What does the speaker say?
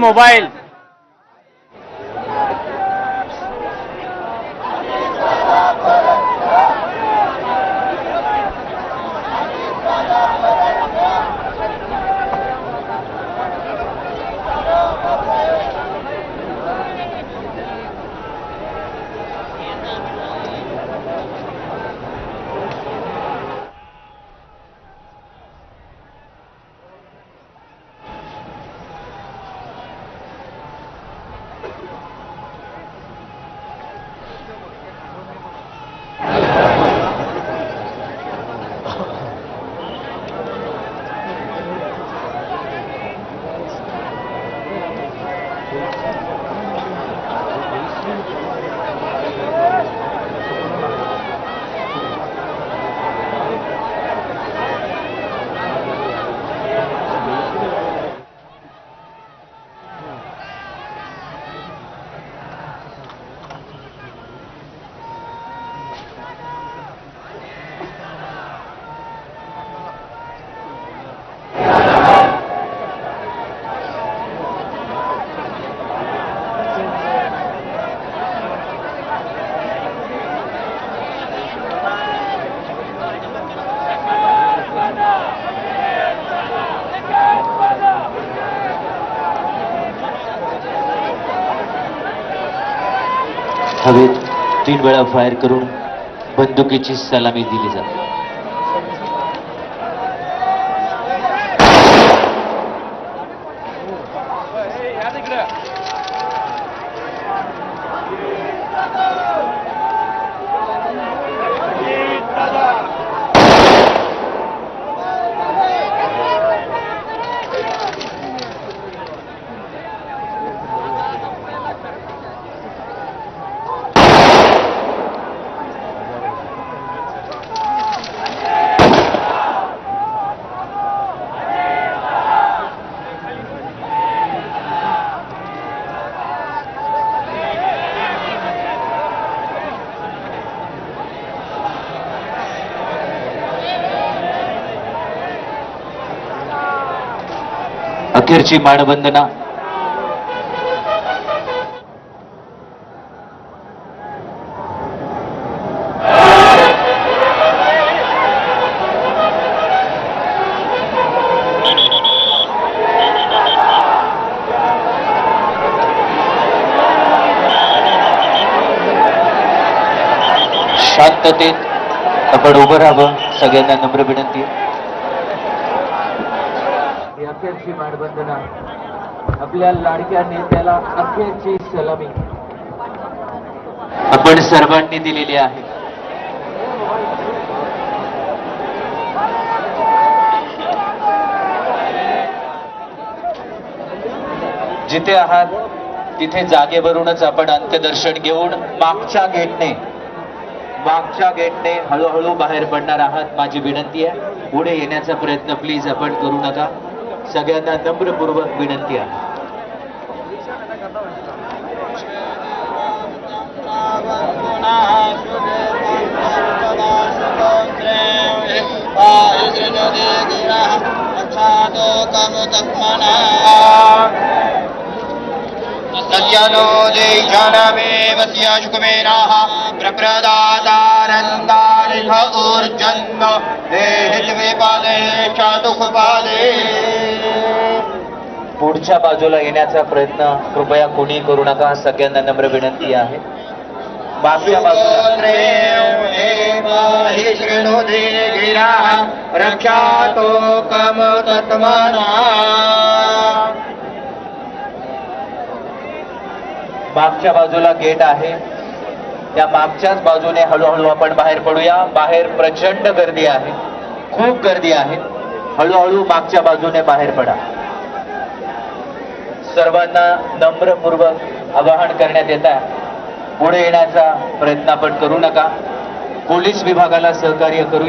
Mobile हवेत तीन वेळा फायर करून बंदुकीची सलामी दिली जाते. अखेरची मानवंदना शांततेत आपण उभं राहावं सगळ्यांना नम्र विनंती आहे. अखेरची मानवंदना आपल्या लाडक्या नेत्याला अखेरची सलामी. आपण सर्वांनी दिलेली आहे. जिथे आहात तिथे जागेवरूनच आपण अंत्यदर्शन घेऊन मागच्या गेटने मागच्या गेटने हळूहळू बाहेर पडणार आहात. माझी विनंती आहे पुढे येण्याचा प्रयत्न प्लीज आपण करू नका. सगळ्यांना नम्रपूर्वक विनंती है सत्यानो देशानमेव स्याशुकमेराः प्रप्रदातानन्दारिह ऊर्जन्म। देहिल्विपाले च दुःखपाले पुढच्या बाजूला येण्याचा प्रयत्न कृपया कोणी करू नका सगळ्यांना नम्र विनंती आहे. मागच्या बाजूला मागच्या गेट आहे. त्या मागच्याच बाजूने हळूहळू आपण बाहेर पडूया. बाहेर प्रचंड गर्दी आहे. खूप गर्दी आहे. हळूहळू मागच्या बाजूने बाहेर पडा. सर्वांना नम्रपूर्वक आवाहन करण्यात येत आहे. पुढे येण्याचा प्रयत्न आपण करू नका. पोलीस विभागाला सहकार्य करूया.